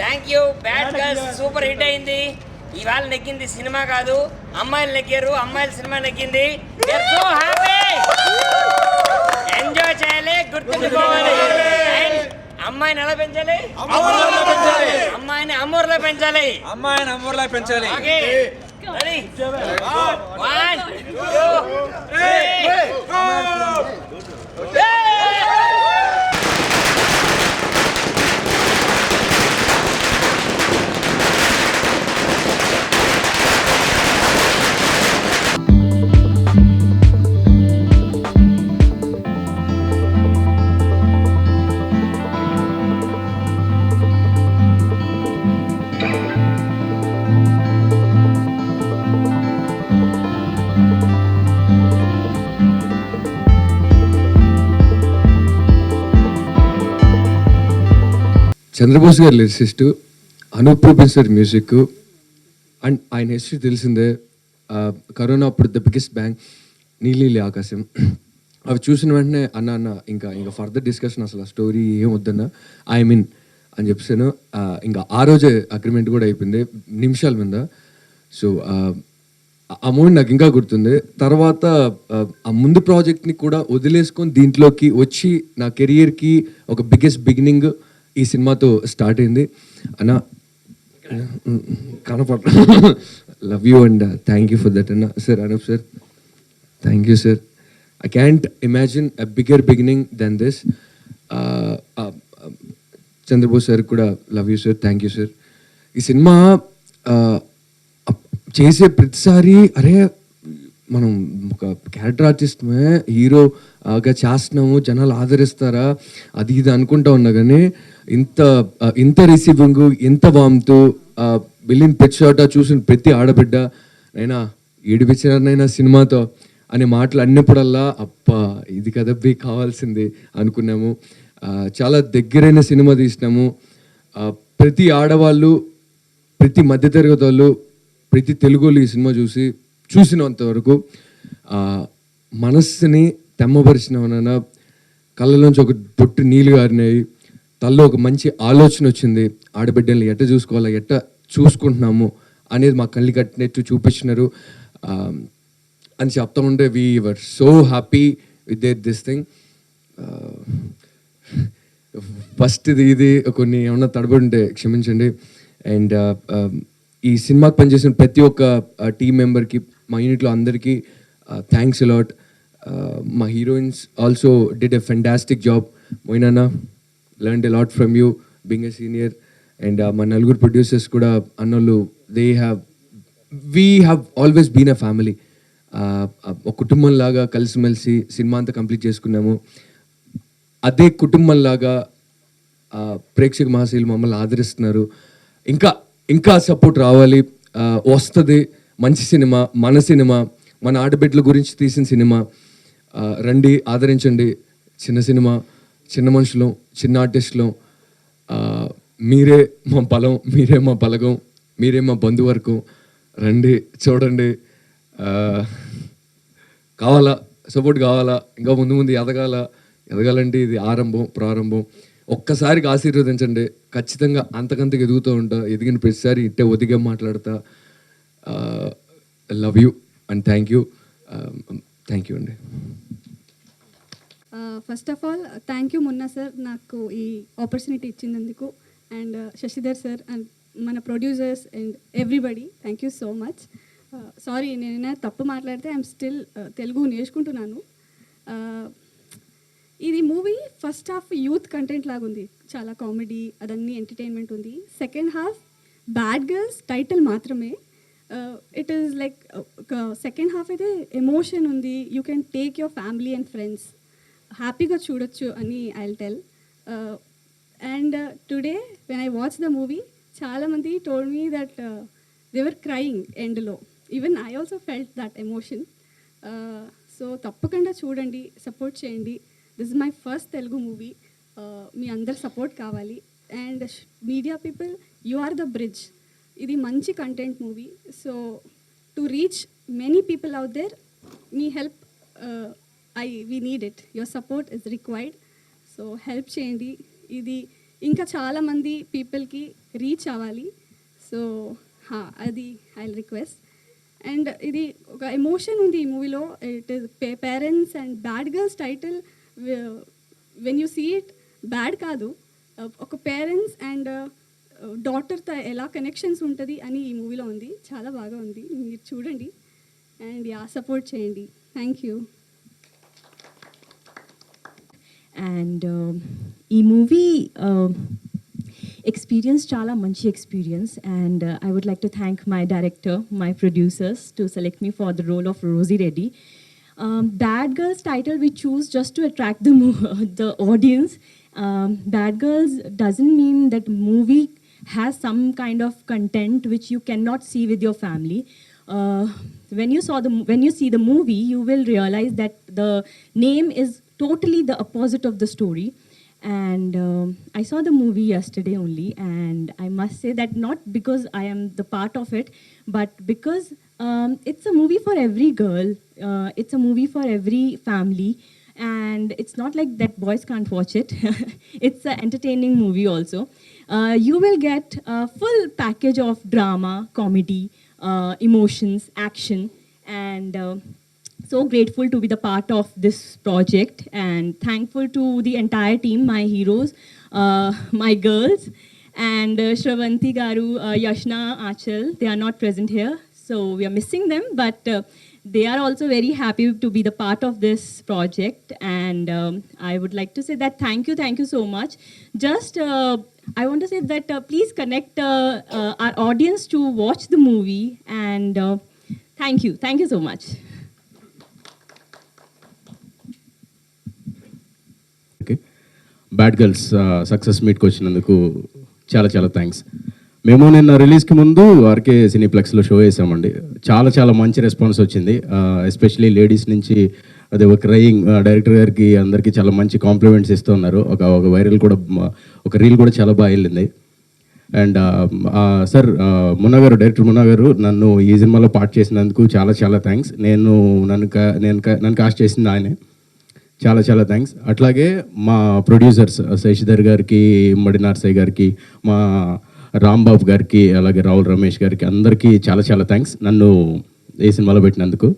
Thank you bad girls super hit అయింది. ఇవాళ నెగ్గింది సినిమా కాదు. అమ్మాయిలు నెగ్గారు అమ్మాయిల సినిమా నెగ్గింది. సో హ్యాపీ ఎంజాయ్ చేయాలి గుర్తుంచుకోవాలి అమ్మాయిని ఎలా పెంచాలి? అమ్మాయిని అమ్మూర్లో పెంచాలి. అమ్మాయి నంబర్లా పెంచాలి. Ready one two three Chandrabose గారి lyricist Anup professor sir music and ఆయన హిస్టరీ తెలిసిందే. కరోనా అప్పుడు ద బిగ్గెస్ట్ బ్యాంక్ నీలి ఆకాశం. అవి చూసిన వెంటనే అన్న అన్న ఇంకా ఇంకా ఫర్దర్ డిస్కషన్ అసలు ఆ స్టోరీ ఏం వద్దన్నా ఐ మీన్ అని చెప్పాను ఇంకా ఆ రోజే అగ్రిమెంట్ కూడా అయిపోయింది నిమిషాల మీద. సో అమౌంట్ నాకు ఇంకా గుర్తుంది. తర్వాత ఆ ముందు ప్రాజెక్ట్ని కూడా వదిలేసుకొని దీంట్లోకి వచ్చి నా కెరియర్కి ఒక బిగ్గెస్ట్ బిగినింగ్ ఈ సినిమాతో స్టార్ట్ అయింది. అన్న కనపడ love you and thank you for that అన్న. Sir Anup sir thank you sir I can't imagine a bigger beginning then this Chandrabose sir కూడా love you sir thank you sir ఈ cinema చేసే ప్రతిసారి అరే మనం ఒక క్యారెక్టర్ ఆర్టిస్ట్మే హీరోగా చేస్తున్నాము జనాలు ఆదరిస్తారా అది ఇది అనుకుంటా ఉన్నా కానీ ఇంత ఇంత రిసీవింగ్ ఇంత వామ్తు బిల్లిన్ పెట్ చూసిన ప్రతి ఆడబిడ్డ నైనా ఏడిపించారనైనా సినిమాతో అనే మాటలు అన్నప్పుడల్లా అప్ప ఇది కదబ్బి కావాల్సింది అనుకున్నాము. చాలా దగ్గరైన సినిమా తీసినాము. ప్రతి ఆడవాళ్ళు ప్రతి మధ్యతరగతి వాళ్ళు ప్రతి తెలుగులో ఈ సినిమా చూసి చూసినంత వరకు మనస్సుని తెమ్మపరిచిన కళ్ళలోంచి ఒక బొట్టు నీళ్ళు గారినాయి. తనలో ఒక మంచి ఆలోచన వచ్చింది. ఆడబిడ్డల్ని ఎట్ట చూసుకోవాలా ఎట్ట చూసుకుంటున్నాము అనేది మా కళ్ళు కట్టినట్టు చూపించినారు. అని చెప్తా ఉంటే we were so happy with this thing first ఇది ఇది కొన్ని ఏమన్నా తడబడి ఉంటే క్షమించండి. అండ్ ఈ సినిమాకి పనిచేసిన ప్రతి ఒక్క టీం మెంబర్కి మా యూనిట్లో అందరికీ థ్యాంక్స్ అలాట్ మా heroines also did a fantastic job మొయినానా? Learn a lot from you being a senior and మా నలుగురు ప్రొడ్యూసర్స్ కూడా అన్నోళ్ళు they have we have always been a family ఒక కుటుంబంలాగా కలిసిమెలిసి సినిమా అంతా కంప్లీట్ చేసుకున్నాము. అదే కుటుంబంలాగా ప్రేక్షక మహాశీలు మమ్మల్ని ఆదరిస్తున్నారు. ఇంకా ఇంకా సపోర్ట్ రావాలి. వస్తుంది. మంచి సినిమా మన సినిమా మన ఆడబిడ్డల గురించి తీసిన సినిమా. రండి ఆదరించండి. చిన్న సినిమా. చిన్న మనుషులం చిన్న ఆర్టిస్టులం మీరే మా బలం మీరే మా బలగం మీరే మా బంధువర్గం. రండి చూడండి. కావాలా సపోర్ట్ కావాలా ఇంకా ముందు ముందు ఎదగాల ఎదగాలంటే ఇది ఆరంభం ప్రారంభం. ఒక్కసారికి ఆశీర్వదించండి. ఖచ్చితంగా అంతకంతకు ఎదుగుతూ ఉంటా ఎదిగిన ప్రతిసారి ఇట్టే ఒదిగా మాట్లాడతా. Love you and thank you thank you అండి. First of all thank you Monna sir నాకు ఈ ఆపర్చునిటీ ఇచ్చినందుకు. అండ్ శశిధర్ సార్ అండ్ మన producers and everybody thank you so much sorry నేనైనా తప్పు మాట్లాడితే ఐఎమ్ స్టిల్ తెలుగు నేర్చుకుంటున్నాను. ఇది movie first half youth content లాగా ఉంది. చాలా కామెడీ అదన్నీ ఎంటర్టైన్మెంట్ ఉంది. Second half bad girls title మాత్రమే. It is like second half అయితే ఎమోషన్ ఉంది. You can take your family and friends హ్యాపీగా చూడొచ్చు అని I tell and today when I watch the movie చాలామంది told me that they were crying ఎండ్లో even I also felt that emotion so తప్పకుండా చూడండి support చేయండి. This is my first Telugu movie మీ అందరు support కావాలి. And media people you are the bridge ఇది మంచి content movie so to reach many people out there me help I we need it your support is required so help చేయండి. ఇది ఇంకా చాలామంది పీపుల్కి reach అవ్వాలి. సో హా, అది ఐ రిక్వెస్ట్ అండ్ ఇది ఒక ఎమోషన్ ఉంది ఈ మూవీలో it is parents and bad girls title when you see it bad కాదు. Uh, ఒక పేరెంట్స్ అండ్ డాటర్తో ఎలా కనెక్షన్స్ ఉంటుంది అని ఈ మూవీలో ఉంది. చాలా బాగా ఉంది. మీరు చూడండి. అండ్ యా సపోర్ట్ చేయండి. థ్యాంక్ యూ అండ్ ఈ మూవీ ఎక్స్పీరియన్స్ చాలా మంచి experience and I would like to thank my director my producers to select me for the role of Rosy Reddy bad girls title we choose just to attract the the audience bad girls doesn't mean that movie has some kind of content which you cannot see with your family. Uh, when you saw the when you see the movie, you will realize that the name is totally the opposite of the story. And um, I saw the movie yesterday only, and I must say that not because I am the part of it, but because um, it's a movie for every girl. Uh, it's a movie for every family and it's not like that boys can't watch it it's an entertaining movie also uh, you will get a full package of drama comedy uh, emotions action and uh, so grateful to be the part of this project and thankful to the entire team my heroes uh, my girls and uh, Shravanti Garu, uh, Yashna, Achal, they are not present here. So we are missing them, but uh, they are also very happy to be the part of this project. And um, I would like to say that thank you, thank you so much. Just uh, I want to say that uh, please connect uh, uh, our audience to watch the movie. And uh, thank you, thank you so much. Bad girls success మీట్కి వచ్చినందుకు చాలా చాలా thanks మేము నిన్న రిలీజ్కి ముందు RK సినీప్లెక్స్లో show వేసామండి. చాలా చాలా మంచి రెస్పాన్స్ వచ్చింది. Uh, ఎస్పెషలీ లేడీస్ నుంచి అదే ఒక క్రయింగ్ డైరెక్టర్ uh, గారికి అందరికీ చాలా మంచి కాంప్లిమెంట్స్ ఇస్తున్నారు. ఒక ఒక వైరల్ కూడా ఒక రీల్ కూడా చాలా బాగా వెళ్ళింది. అండ్ సార్ మున్నా గారు డైరెక్టర్ మున్నా గారు నన్ను ఈ సినిమాలో పార్ట్ చేసినందుకు చాలా చాలా థ్యాంక్స్ నేను నన్ను కా- నేను నన్ను కాస్ట్ చేసింది ఆయనే. చాలా చాలా థ్యాంక్స్ అట్లాగే మా ప్రొడ్యూసర్స్ శశిధర్ గారికి మడి నర్సయ్య గారికి మా రాంబాబు గారికి అలాగే రావుల్ రమేష్ గారికి అందరికీ చాలా చాలా థ్యాంక్స్ నన్ను ఈ సినిమాలో పెట్టినందుకు.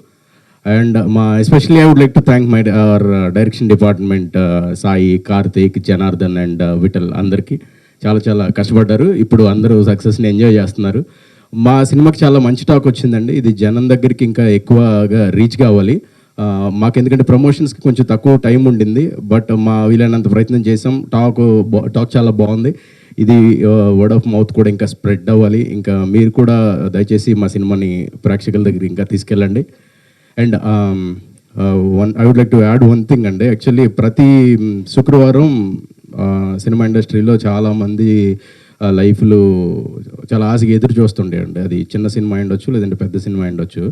అండ్ మా especially I would like to thank my our direction department Sai Karthik Janardhan and Vithal అందరికీ. చాలా చాలా కష్టపడ్డారు. ఇప్పుడు అందరూ సక్సెస్ని ఎంజాయ్ చేస్తున్నారు. మా సినిమాకి చాలా మంచి టాక్ వచ్చిందండి. ఇది జనం దగ్గరికి ఇంకా ఎక్కువగా రీచ్ కావాలి. మాకు ఎందుకంటే ప్రమోషన్స్కి కొంచెం తక్కువ టైం ఉండింది బట్ మా వీలైనంత ప్రయత్నం చేసాం టాక్ టాక్ చాలా బాగుంది. ఇది వర్డ్ ఆఫ్ మౌత్ కూడా ఇంకా స్ప్రెడ్ అవ్వాలి. ఇంకా మీరు కూడా దయచేసి మా సినిమాని ప్రేక్షకుల దగ్గర ఇంకా తీసుకెళ్ళండి. And one I would like to add one thing అండి. యాక్చువల్లీ ప్రతి శుక్రవారం సినిమా ఇండస్ట్రీలో చాలామంది లైఫ్లు చాలా ఆశగా ఎదురు చూస్తుండే అండి. అది చిన్న సినిమా ఉండొచ్చు లేదంటే పెద్ద సినిమా ఉండొచ్చు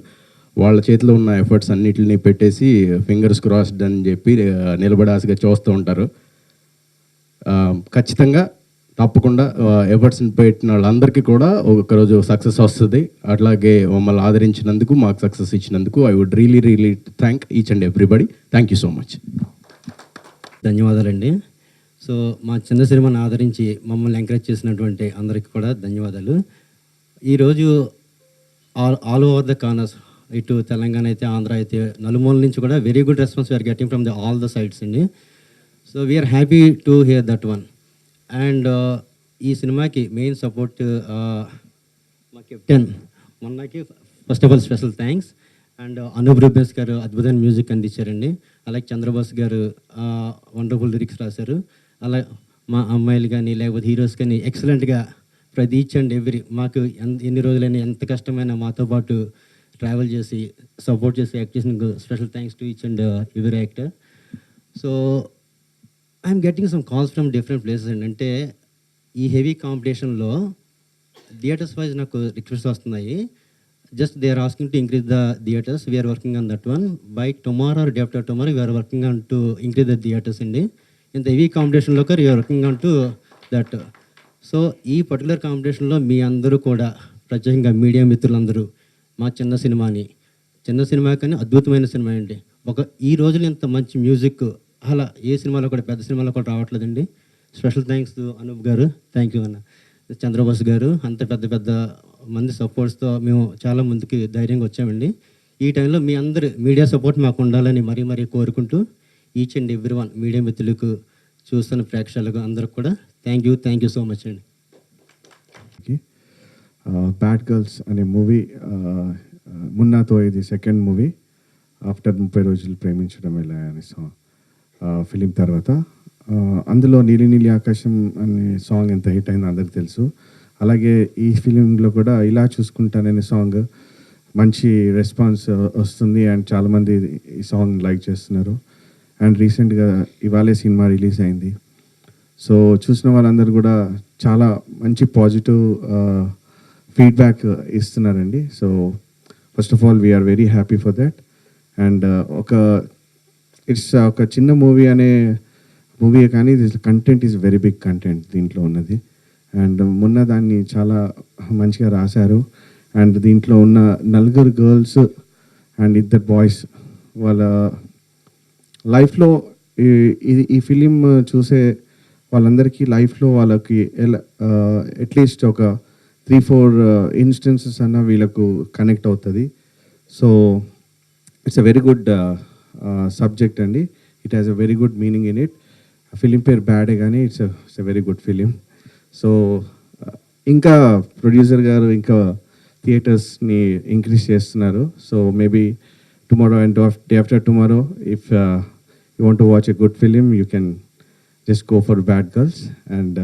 వాళ్ళ చేతిలో ఉన్న ఎఫర్ట్స్ అన్నిటిని పెట్టేసి ఫింగర్స్ క్రాస్డ్ అని చెప్పి ఆ, ఆశగా చూస్తూ ఉంటారు. ఖచ్చితంగా తప్పకుండా ఎఫర్ట్స్ని పెట్టిన వాళ్ళందరికీ కూడా ఒకరోజు సక్సెస్ వస్తుంది. అట్లాగే మమ్మల్ని ఆదరించినందుకు మాకు సక్సెస్ ఇచ్చినందుకు I would really really thank each and everybody thank you so much ధన్యవాదాలండి. సో మా చిన్న సినిమాని ఆదరించి మమ్మల్ని ఎంకరేజ్ చేసినటువంటి అందరికీ కూడా ధన్యవాదాలు. ఈరోజు all all over the corners ఇటు తెలంగాణ అయితే ఆంధ్ర అయితే నలుమూల నుంచి కూడా very good response we're getting from the all the sides అండి. So we're happy to hear that one and ఈ సినిమాకి మెయిన్ సపోర్ట్ uh, మా captain మొన్నకి first of all special thanks and Anup Rupesh garu అద్భుతమైన music అందించారండి. అలాగే చంద్రబోస్ గారు uh, wonderful lyrics రాశారు. అలా మా అమ్మాయిలు కానీ లేకపోతే హీరోస్ కానీ ఎక్సలెంట్గా ప్రతి ఈచ్ అండ్ ఎవ్రీ మాకు ఎన్- ఎన్ని రోజులైనా ఎంత కష్టమైనా మాతో పాటు ట్రావెల్ చేసి సపోర్ట్ చేసి యాక్ట్ చేసిన special thanks to each and every actor so I'm getting some calls from different places అండి అంటే ఈ హెవీ కాంపిటీషన్లో థియేటర్స్ వైజ్ నాకు రిక్వెస్ట్ వస్తున్నాయి. Just they are asking to increase the theatres we're working on that one by tomorrow or day after tomorrow we're working on to increase the theatres అండి. ఇంత heavy కాంపిటీషన్లో we're working on to that so ఈ particular కాంపిటీషన్లో మీ అందరూ కూడా ప్రత్యేకంగా media మిత్రులందరూ మా చిన్న సినిమాని. చిన్న సినిమా కానీ అద్భుతమైన సినిమా అండి. ఒక ఈ రోజులు ఇంత మంచి మ్యూజిక్ అలా ఏ సినిమాలో కూడా పెద్ద సినిమాలో కూడా రావట్లేదండి. స్పెషల్ థ్యాంక్స్ అనూప్ గారు. థ్యాంక్ యూ అన్న. చంద్రబోస్ గారు అంత పెద్ద పెద్ద మంది సపోర్ట్స్తో మేము చాలా ముందుకి ధైర్యంగా వచ్చామండి. ఈ టైంలో మీ అందరు మీడియా సపోర్ట్ మాకు ఉండాలని మరీ మరీ కోరుకుంటూ each and every one media మిత్రులకు చూస్తున్న ప్రేక్షకులకు అందరికి కూడా thank you thank you so much అండి. ప్యాట్ గర్ల్స్ అనే మూవీ మున్నాతో ఇది సెకండ్ మూవీ. ఆఫ్టర్ ముప్పై రోజులు ప్రేమించడం ఎలా అనే సాంగ్ ఫిలిం తర్వాత. అందులో నీలి నీలి ఆకాశం అనే సాంగ్ ఎంత హిట్ అయిందో అందరికి తెలుసు. అలాగే ఈ ఫిలింలో కూడా ఇలా చూసుకుంటాననే సాంగ్ మంచి రెస్పాన్స్ వస్తుంది అండ్ చాలామంది ఈ సాంగ్ లైక్ చేస్తున్నారు. అండ్ రీసెంట్గా ఇవాళే సినిమా రిలీజ్ అయింది. సో చూసిన వాళ్ళందరూ కూడా చాలా మంచి పాజిటివ్ ఫీడ్బ్యాక్ uh, ఇస్తున్నారండి. So first of all we're very happy for that and ఒక ఇట్స్ uh, ఒక చిన్న మూవీ అనే మూవీ కానీ content is very big content దీంట్లో ఉన్నది. అండ్ మొన్న దాన్ని చాలా మంచిగా రాశారు. అండ్ దీంట్లో ఉన్న నలుగురు గర్ల్స్ అండ్ ఇద్దరు బాయ్స్ వాళ్ళ లైఫ్లో ఈ- ఇది ఈ ఫిలిం చూసే వాళ్ళందరికీ లైఫ్లో వాళ్ళకి ఎలా uh, అట్లీస్ట్ ఒక త్రీ ఫోర్ ఇన్స్టెన్సెస్ అన్న వీళ్ళకు కనెక్ట్ అవుతుంది. So it's a very good subject అండి. It has a very good meaning in it film పేరు బ్యాడే కానీ it's it's a very good film so ఇంకా ప్రొడ్యూసర్ గారు ఇంకా థియేటర్స్ని ఇంక్రీజ్ చేస్తున్నారు. So maybe tomorrow and day after tomorrow if you want to watch a good film you can just go for bad girls and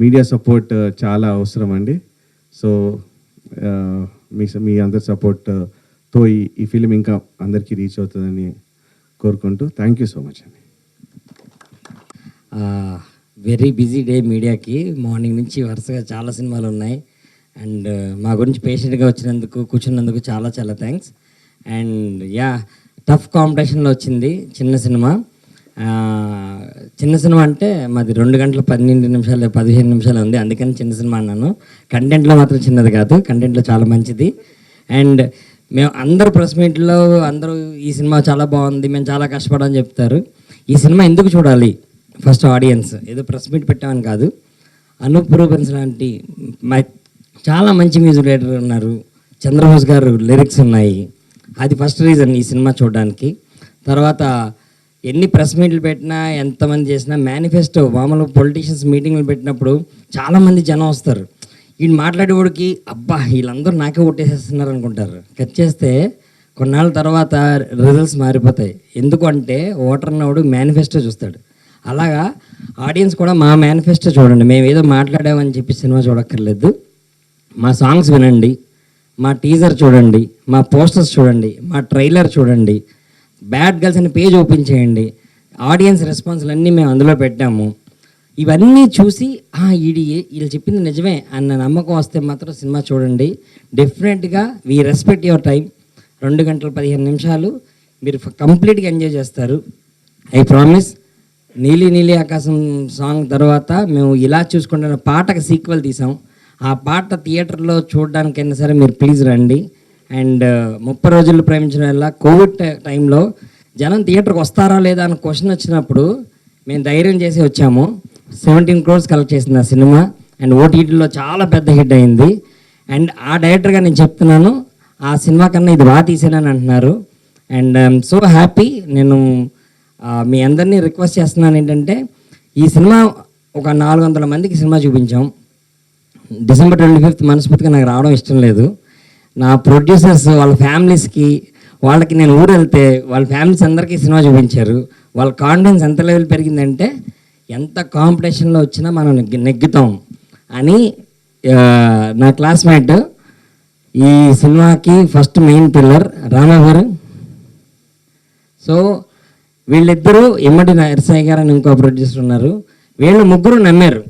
media support చాలా అవసరం అండి. So మీ మీ అందరి సపోర్ట్తో ఈ ఈ ఫిలిం ఇంకా అందరికీ రీచ్ అవుతుందని కోరుకుంటూ థ్యాంక్ యూ సో మచ్ అండి. వెరీ బిజీ డే మీడియాకి. మార్నింగ్ నుంచి వరుసగా చాలా సినిమాలు ఉన్నాయి. అండ్ మా గురించి పేషెంట్గా వచ్చినందుకు కూర్చున్నందుకు చాలా చాలా థ్యాంక్స్ అండ్ యా టఫ్ కాంపిటీషన్లో వచ్చింది చిన్న సినిమా. చిన్న సినిమా అంటే మాది రెండు గంటల పన్నెండు నిమిషాలు పదిహేను నిమిషాలు ఉంది. అందుకని చిన్న సినిమా అన్నాను. కంటెంట్లో మాత్రం చిన్నది కాదు. కంటెంట్లో చాలా మంచిది. అండ్ మేము అందరూ ప్రెస్ మీట్లో అందరూ ఈ సినిమా చాలా బాగుంది. మేము చాలా కష్టపడని చెప్తారు. ఈ సినిమా ఎందుకు చూడాలి? ఫస్ట్ ఆడియన్స్ ఏదో ప్రెస్ మీట్ పెట్టామని కాదు. అనూప్ రూబెన్స్ లాంటి మై చాలా మంచి మ్యూజిక్ డైరెక్టర్ ఉన్నారు. చంద్రబోస్ గారు లిరిక్స్ ఉన్నాయి. అది ఫస్ట్ రీజన్ ఈ సినిమా చూడడానికి. తర్వాత ఎన్ని ప్రెస్ మీట్లు పెట్టినా ఎంతమంది చేసినా మేనిఫెస్టో మామూలు పొలిటీషియన్స్ మీటింగ్లు పెట్టినప్పుడు చాలామంది జనం వస్తారు. ఈయన మాట్లాడేవాడికి అబ్బా వీళ్ళందరూ నాకే ఓటేసేస్తున్నారు అనుకుంటారు. కట్ చేస్తే కొన్నాళ్ళ తర్వాత రిజల్ట్స్ మారిపోతాయి. ఎందుకంటే ఓటర్ అన్నవాడు మేనిఫెస్టో చూస్తాడు. అలాగా ఆడియన్స్ కూడా మా మేనిఫెస్టో చూడండి. మేము ఏదో మాట్లాడామని చెప్పి సినిమా చూడక్కర్లేదు. మా సాంగ్స్ వినండి. మా టీజర్ చూడండి. మా పోస్టర్స్ చూడండి. మా ట్రైలర్ చూడండి. బ్యాడ్ గర్ల్స్ అనే పేజ్ ఓపెన్ చేయండి. ఆడియన్స్ రెస్పాన్స్లు అన్నీ మేము అందులో పెట్టాము. ఇవన్నీ చూసి "ఆ, ఈడి వీళ్ళు చెప్పింది నిజమే అన్న నమ్మకం వస్తే మాత్రం సినిమా చూడండి. డెఫినెట్గా వీ రెస్పెక్ట్ యువర్ టైం రెండు గంటల పదిహేను నిమిషాలు. మీరు కంప్లీట్గా ఎంజాయ్ చేస్తారు. ఐ ప్రామిస్ నీలి నీలి ఆకాశం సాంగ్ తర్వాత మేము ఇలా చూసుకుంటున్న పాటకు సీక్వెల్ తీసాం. ఆ పాట థియేటర్లో చూడడానికైనా సరే మీరు ప్లీజ్ రండి. అండ్ ముప్పై రోజులు ప్రేమించడం వల్ల కోవిడ్ టైంలో జనం థియేటర్కి వస్తారా లేదా అని క్వశ్చన్ వచ్చినప్పుడు మేము ధైర్యం చేసి వచ్చాము. సెవెంటీన్ క్రోర్స్ కలెక్ట్ చేసింది ఆ సినిమా అండ్ ఓటీటీలో చాలా పెద్ద హిట్ అయింది. అండ్ ఆ డైరెక్టర్గా నేను చెప్తున్నాను ఆ సినిమా కన్నా ఇది బాగా తీసానని అంటున్నారు. అండ్ ఐఎమ్ సో హ్యాపీ నేను మీ అందరినీ రిక్వెస్ట్ చేస్తున్నాను ఏంటంటే ఈ సినిమా ఒక నాలుగు వందల మందికి సినిమా చూపించాం. డిసెంబర్ ట్వంటీ ఫిఫ్త్ మనస్ఫూర్తిగా నాకు రావడం ఇష్టం లేదు. నా ప్రొడ్యూసర్స్ వాళ్ళ ఫ్యామిలీస్కి వాళ్ళకి నేను ఊరు వెళ్తే వాళ్ళ ఫ్యామిలీస్ అందరికీ సినిమా చూపించారు. వాళ్ళ కాన్ఫిడెన్స్ ఎంత లెవెల్ పెరిగిందంటే ఎంత కాంపిటీషన్లో వచ్చినా మనం నెగ్గుతాం. అని నా క్లాస్మేట్ ఈ సినిమాకి ఫస్ట్ మెయిన్ పిల్లర్ రామగారు సో వీళ్ళిద్దరూ ఎమ్మటి నరసయ్య గారు అని ఇంకో ప్రొడ్యూసర్ ఉన్నారు. వీళ్ళు ముగ్గురు నమ్మారు.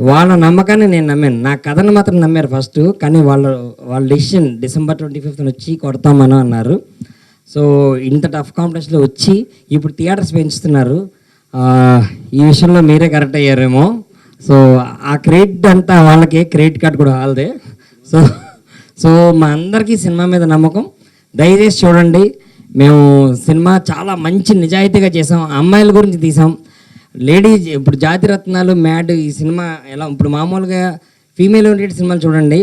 వాళ్ళ నమ్మకాన్ని నేను నమ్మాను. నా కథను మాత్రం నమ్మారు ఫస్ట్ కానీ వాళ్ళ వాళ్ళ డెసిషన్ డిసెంబర్ ట్వంటీ ఫిఫ్త్ వచ్చి కొడతామని అన్నారు. సో ఇంత టఫ్ కాంపిటీషన్లో వచ్చి ఇప్పుడు థియేటర్స్ పెంచుతున్నారు. ఈ విషయంలో మీరే కరెక్ట్ అయ్యారేమో. సో ఆ క్రెడిట్ అంతా వాళ్ళకి క్రెడిట్ కార్డ్ కూడా వాళ్ళదే. సో సో మా అందరికీ సినిమా మీద నమ్మకం. దయచేసి చూడండి. మేము సినిమా చాలా మంచి నిజాయితీగా చేసాం. అమ్మాయిల గురించి తీసాం. లేడీస్ ఇప్పుడు జాతిరత్నాలు మ్యాడ్ ఈ సినిమా ఎలా ఇప్పుడు మామూలుగా ఫీమేల్ ఓరియంటెడ్ సినిమాలు చూడండి.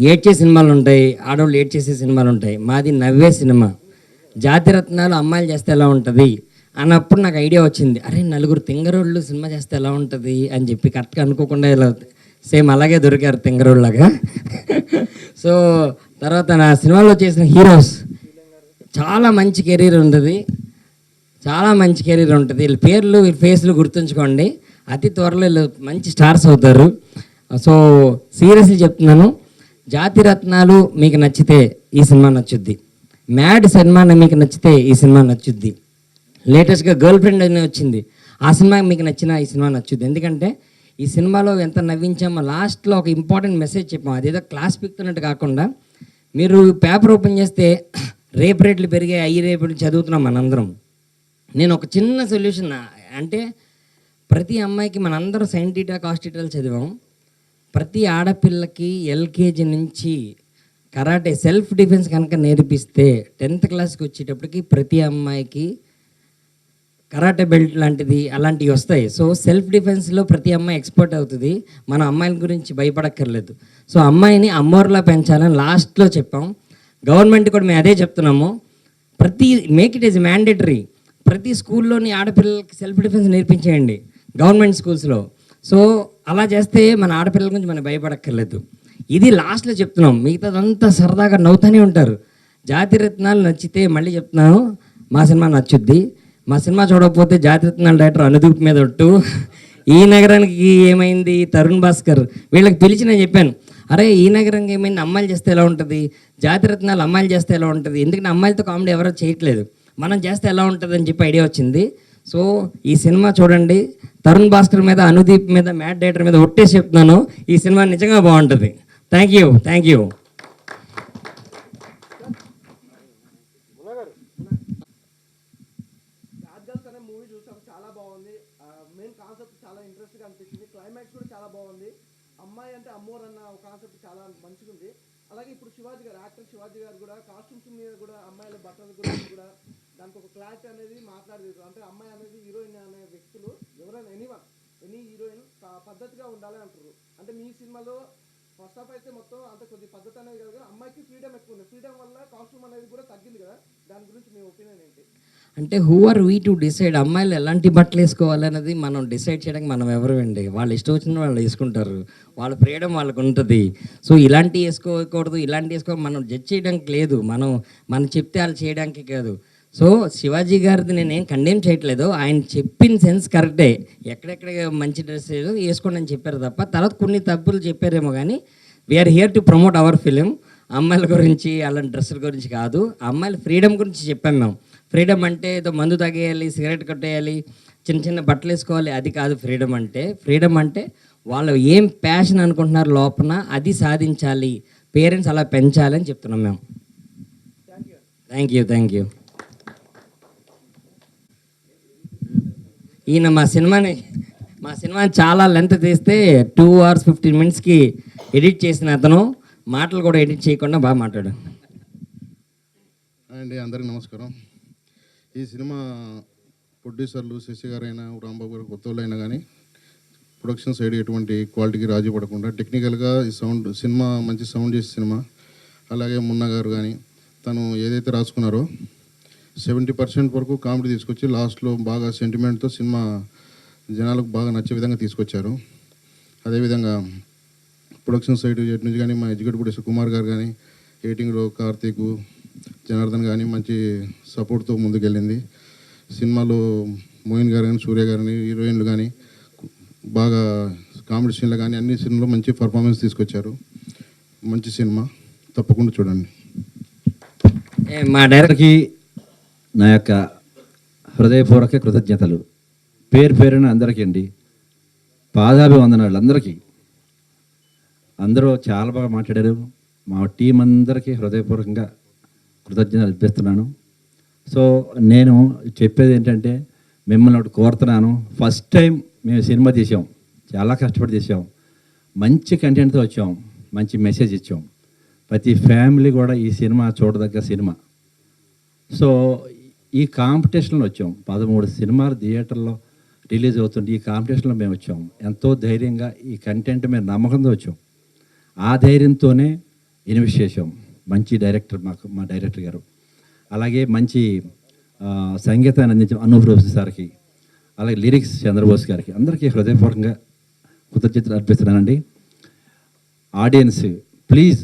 ఏడ్చే సినిమాలు ఉంటాయి ఆడవాళ్ళు ఏడ్ చేసే సినిమాలు ఉంటాయి. మాది నవ్వే సినిమా. జాతిరత్నాలు అమ్మాయిలు చేస్తే ఎలా ఉంటుంది? అన్నప్పుడు నాకు ఐడియా వచ్చింది. అరే నలుగురు తింగరోళ్ళు సినిమా చేస్తే ఎలా ఉంటుంది? అని చెప్పి కరెక్ట్గా అనుకోకుండా ఇలా సేమ్ అలాగే దొరికారు తింగరోళ్ళగా సో తర్వాత నా సినిమాలో చేసిన హీరోస్. చాలా మంచి కెరీర్ ఉంటుంది. చాలా మంచి కెరీర్ ఉంటుంది. వీళ్ళ పేర్లు వీళ్ళ ఫేస్లు గుర్తుంచుకోండి. అతి త్వరలో వీళ్ళు మంచి స్టార్స్ అవుతారు. సో సీరియస్లీ చెప్తున్నాను. జాతి రత్నాలు మీకు నచ్చితే ఈ సినిమా నచ్చుద్ది. మ్యాడ్ సినిమా మీకు నచ్చితే ఈ సినిమా నచ్చుద్ది. లేటెస్ట్గా గర్ల్ ఫ్రెండ్ అనే వచ్చింది. ఆ సినిమా మీకు నచ్చిన ఈ సినిమా నచ్చుద్ది. ఎందుకంటే ఈ సినిమాలో ఎంత నవ్వించామో లాస్ట్లో ఒక ఇంపార్టెంట్ మెసేజ్ చెప్పాం. అదేదో క్లాస్ పిక్తున్నట్టు కాకుండా మీరు పేపర్ ఓపెన్ చేస్తే రేపు రేట్లు పెరిగాయి అయ్యి రేపు చదువుతున్నాం మనందరం. నేను ఒక చిన్న సొల్యూషన్. అంటే ప్రతి అమ్మాయికి మనందరం సైంటిటా కాస్టిటల్ చదివాం. ప్రతి ఆడపిల్లకి ఎల్కేజీ నుంచి కరాటే సెల్ఫ్ డిఫెన్స్ కనుక నేర్పిస్తే టెన్త్ క్లాస్కి వచ్చేటప్పటికి ప్రతి అమ్మాయికి కరాటే బెల్ట్ లాంటిది అలాంటివి వస్తాయి. సో సెల్ఫ్ డిఫెన్స్లో ప్రతి అమ్మాయి ఎక్స్పర్ట్ అవుతుంది. మన అమ్మాయిల గురించి భయపడక్కర్లేదు. సో అమ్మాయిని అమ్మోర్లా పెంచాలని లాస్ట్లో చెప్పాం. గవర్నమెంట్ కూడా మేము అదే చెప్తున్నాము. ప్రతి మేక్ ఇట్ ఈజ్ మ్యాండేటరీ. ప్రతి స్కూల్లోని ఆడపిల్లలకి సెల్ఫ్ డిఫెన్స్ నేర్పించేయండి గవర్నమెంట్ స్కూల్స్లో. సో అలా చేస్తే మన ఆడపిల్లల గురించి మనం భయపడక్కర్లేదు. ఇది లాస్ట్లో చెప్తున్నాం మిగతాదంతా సరదాగా నవ్వుతూనే ఉంటారు. జాతి రత్నాలు నచ్చితే మళ్ళీ చెప్తున్నాను మా సినిమా నచ్చుద్ది. మా సినిమా చూడకపోతే జాతి రత్నాలు డైరెక్టర్ అనుదూప్ మీద ఒట్టు. ఈ నగరానికి ఏమైంది? తరుణ్ భాస్కర్. వీళ్ళకి పిలిచి నేను చెప్పాను అరే ఈ నగరంకి ఏమైంది? అమ్మాయిలు చేస్తే ఎలా ఉంటుంది? జాతి రత్నాలు అమ్మాయిలు చేస్తే ఎలా ఉంటుంది? ఎందుకంటే అమ్మాయిలతో కామెడీ ఎవరో చేయట్లేదు. మనం చేస్తే ఎలా ఉంటుందని చెప్పి ఐడియా వచ్చింది. సో ఈ సినిమా చూడండి. తరుణ్ భాస్కర్ మీద అనుదీప్ మీద మ్యాట్ డైరెక్టర్ మీద ఒట్టేసి చెప్తున్నాను. ఈ సినిమా నిజంగా బాగుంటుంది. థ్యాంక్ యూ థ్యాంక్ యూ అమ్మాయి అంటే అమ్మోర్ అన్న కాన్సెప్ట్ చాలా మంచిగా ఉంది అలాగే ఇప్పుడు శివాజీ గారు యాక్టర్ శివాజీ గారు కూడా కాస్ట్యూమ్స్ మీద కూడా అమ్మాయిల బట్టల గురించి కూడా దానికి ఒక క్లారిటీ అనేది మాట్లాడలేదు. అంటే అమ్మాయి అనేది హీరోయిన్ అనే వ్యక్తులు ఎవరైనా ఎనీవన్ ఎనీ హీరోయిన్ పద్ధతిగా ఉండాలి అంటారు అంటే మీ సినిమాలో ఫస్ట్ ఆఫ్ అయితే మొత్తం అంత కొద్ది పద్ధతి అనేది కాదు అమ్మాయికి ఫ్రీడమ్ ఎక్కువ ఉంది. ఫ్రీడమ్ వల్ల కాస్ట్యూమ్ అనేది కూడా తగ్గింది కదా. దాని గురించి మీ ఒపీనియన్ ఏంటి? అంటే who are we to decide అమ్మాయిలు ఎలాంటి బట్టలు వేసుకోవాలన్నది మనం డిసైడ్ చేయడానికి మనం ఎవరు అండి వాళ్ళు ఇష్టం వచ్చిన వాళ్ళు వేసుకుంటారు. వాళ్ళ ఫ్రీడమ్ వాళ్ళకు ఉంటుంది. సో ఇలాంటి వేసుకోకూడదు ఇలాంటి వేసుకో మనం జడ్జ్ చేయడానికి లేదు. మనం మనం చెప్తే వాళ్ళు చేయడానికి కాదు. సో శివాజీ గారిది నేనేం కండెమ్ చేయట్లేదు. ఆయన చెప్పిన సెన్స్ కరెక్టే ఎక్కడెక్కడ మంచి డ్రెస్ ఏదో వేసుకోండి అని చెప్పారు తప్ప తర్వాత కొన్ని తప్పులు చెప్పారేమో కానీ we are here to promote our film అమ్మాయిల గురించి అలాంటి డ్రెస్సుల గురించి కాదు. అమ్మాయిల ఫ్రీడమ్ గురించి చెప్పాం మేము. ఫ్రీడమ్ అంటే ఏదో మందు తాగేయాలి సిగరెట్ కట్టేయాలి చిన్న చిన్న బట్టలు వేసుకోవాలి అది కాదు ఫ్రీడమ్ అంటే. ఫ్రీడమ్ అంటే వాళ్ళు ఏం ప్యాషన్ అనుకుంటున్నారు లోపల అది సాధించాలి. పేరెంట్స్ అలా పెంచాలి అని చెప్తున్నాం మేము. థ్యాంక్ యూ థ్యాంక్ యూ ఈయన మా సినిమాని మా సినిమాని చాలా లెంత్ తీస్తే టూ అవర్స్ ఫిఫ్టీన్ మినిట్స్కి ఎడిట్ చేసిన అతను. మాటలు కూడా ఎడిట్ చేయకుండా బాగా మాట్లాడు అండి అందరికీ నమస్కారం. ఈ సినిమా ప్రొడ్యూసర్లు శశి గారైనా రాంబాబు గారు కొత్త వాళ్ళు అయినా కానీ ప్రొడక్షన్ సైడ్ ఎటువంటి క్వాలిటీకి రాజీ పడకుండా టెక్నికల్గా ఈ సౌండ్ సినిమా మంచి సౌండ్ చేసే సినిమా. అలాగే మున్న గారు కానీ తను ఏదైతే రాసుకున్నారో సెవెంటీ పర్సెంట్ వరకు కామెడీ తీసుకొచ్చి లాస్ట్లో బాగా సెంటిమెంట్తో సినిమా జనాలకు బాగా నచ్చే విధంగా తీసుకొచ్చారు. అదేవిధంగా ప్రొడక్షన్ సైడ్ ఎటు నుంచి కానీ మా ఎడ్యుకేట్ ప్రొడ్యూసర్ కుమార్ గారు కానీ ఎడిటింగ్లో కార్తీక్ జనార్దన్ కానీ మంచి సపోర్ట్తో ముందుకెళ్ళింది. సినిమాలో మోయిన్ గారు కానీ సూర్య గారిని హీరోయిన్లు కానీ బాగా కామెడీ సీన్లు కానీ అన్ని సినిమాలో మంచి పర్ఫార్మెన్స్ తీసుకొచ్చారు. మంచి సినిమా. తప్పకుండా చూడండి. ఏ, మా డైరెక్టర్ అందరికీ నా యొక్క హృదయపూర్వక కృతజ్ఞతలు. పేరు పేరున అందరికీ అండి. పాదాభివందనాలు అందరికీ అందరూ చాలా బాగా మాట్లాడారు. మా టీం అందరికీ హృదయపూర్వకంగా కృతజ్ఞతలు అర్పిస్తున్నాను. సో నేను చెప్పేది ఏంటంటే మిమ్మల్ని ఒకటి కోరుతున్నాను. ఫస్ట్ టైం మేము సినిమా తీసాం చాలా కష్టపడి తీసాం మంచి కంటెంట్తో వచ్చాం. మంచి మెసేజ్ ఇచ్చాం. ప్రతి ఫ్యామిలీ కూడా ఈ సినిమా చూడదగ్గ సినిమా. సో ఈ కాంపిటీషన్లో వచ్చాం. పదమూడు సినిమాలు థియేటర్లో రిలీజ్ అవుతుంది ఈ కాంపిటీషన్లో మేము వచ్చాం. ఎంతో ధైర్యంగా ఈ కంటెంట్ మీద నమ్మకంతో వచ్చాం. ఆ ధైర్యంతోనే ఇన్వెస్ట్ చేసాం మంచి డైరెక్టర్ మాకు మా డైరెక్టర్ గారు. అలాగే మంచి సంగీతాన్ని అందించాం అనూప్ రోసి సార్కి అలాగే లిరిక్స్ చంద్రబోస్ గారికి. అందరికీ హృదయపూర్వకంగా కృతజ్ఞతలు అర్పిస్తున్నానండి. Audience please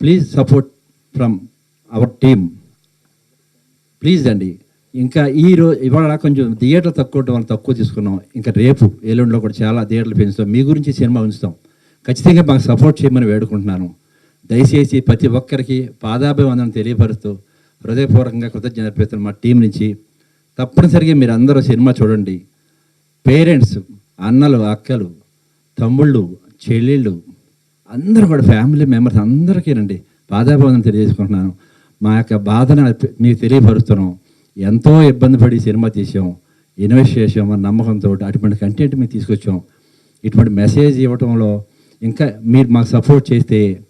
please support from our team please అండి. ఇంకా ఈ రోజు ఇవాళ కొంచెం థియేటర్ తక్కువ ఉండడం వల్ల తక్కువ తీసుకున్నాం. ఇంకా రేపు ఏలూరులో కూడా చాలా థియేటర్లు పెంచుతాం. మీ గురించి సినిమా ఉంచుతాం. ఖచ్చితంగా మాకు సపోర్ట్ చేయమని వేడుకుంటున్నాను. దయచేసి ప్రతి ఒక్కరికి పాదాభివందనం తెలియపరుస్తూ హృదయపూర్వకంగా కృతజ్ఞతలు మా టీం నుంచి తప్పనిసరిగా మీరు అందరూ సినిమా చూడండి. పేరెంట్స్ అన్నలు అక్కలు తమ్ముళ్ళు చెల్లెళ్ళు అందరూ కూడా ఫ్యామిలీ మెంబర్స్ అందరికీనండి పాదాభివందనం తెలియజేసుకుంటున్నాను. మా యొక్క బాధను మీకు తెలియపరుస్తున్నాం. ఎంతో ఇబ్బంది పడి సినిమా తీసాం. ఇన్వెస్ట్ చేసాం అన్న నమ్మకంతో అటువంటి కంటెంట్ మేము తీసుకొచ్చాం. ఇటువంటి మెసేజ్ ఇవ్వటంలో ఇంకా మీరు మాకు సపోర్ట్ చేస్తే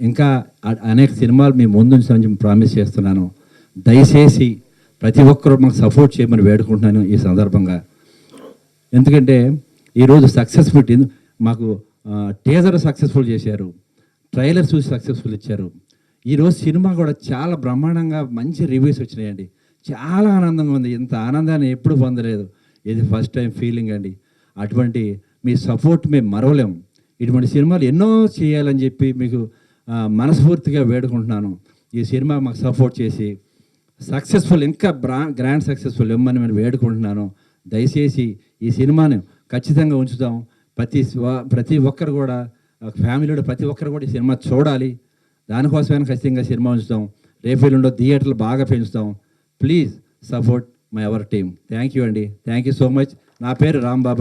ఇంకా అనేక సినిమాలు మీ ముందు ప్రామిస్ చేస్తున్నాను. దయచేసి ప్రతి ఒక్కరూ మాకు సపోర్ట్ చేయమని వేడుకుంటున్నాను ఈ సందర్భంగా. ఎందుకంటే ఈరోజు సక్సెస్ఫుల్ మాకు టీజర్ సక్సెస్ఫుల్ చేశారు. ట్రైలర్ చూసి సక్సెస్ఫుల్ ఇచ్చారు. ఈరోజు సినిమా కూడా చాలా బ్రహ్మాండంగా మంచి రివ్యూస్ వచ్చినాయండి. చాలా ఆనందంగా ఉంది. ఇంత ఆనందాన్ని ఎప్పుడు పొందలేదు. ఇది ఫస్ట్ టైం ఫీలింగ్ అండి. అటువంటి మీ సపోర్ట్ మేము మరవలేము ఇటువంటి సినిమాలు ఎన్నో చేయాలని చెప్పి మీకు మనస్ఫూర్తిగా వేడుకుంటున్నాను. ఈ సినిమా మాకు సపోర్ట్ చేసి సక్సెస్ఫుల్ ఇంకా బ్రా గ్రాండ్ సక్సెస్ఫుల్ ఇవ్వమని నేను వేడుకుంటున్నాను. దయచేసి ఈ సినిమాను ఖచ్చితంగా ఉంచుతాం ప్రతి ప్రతి ఒక్కరు కూడా ఫ్యామిలీలో ప్రతి ఒక్కరు కూడా ఈ సినిమా చూడాలి. దానికోసమైనా ఖచ్చితంగా సినిమా ఉంచుతాం. రేపు ఎల్లుండో థియేటర్లు బాగా పెంచుతాం. Please support my our team. Thank you అండి. Thank you so much. నా పేరు రాంబాబు.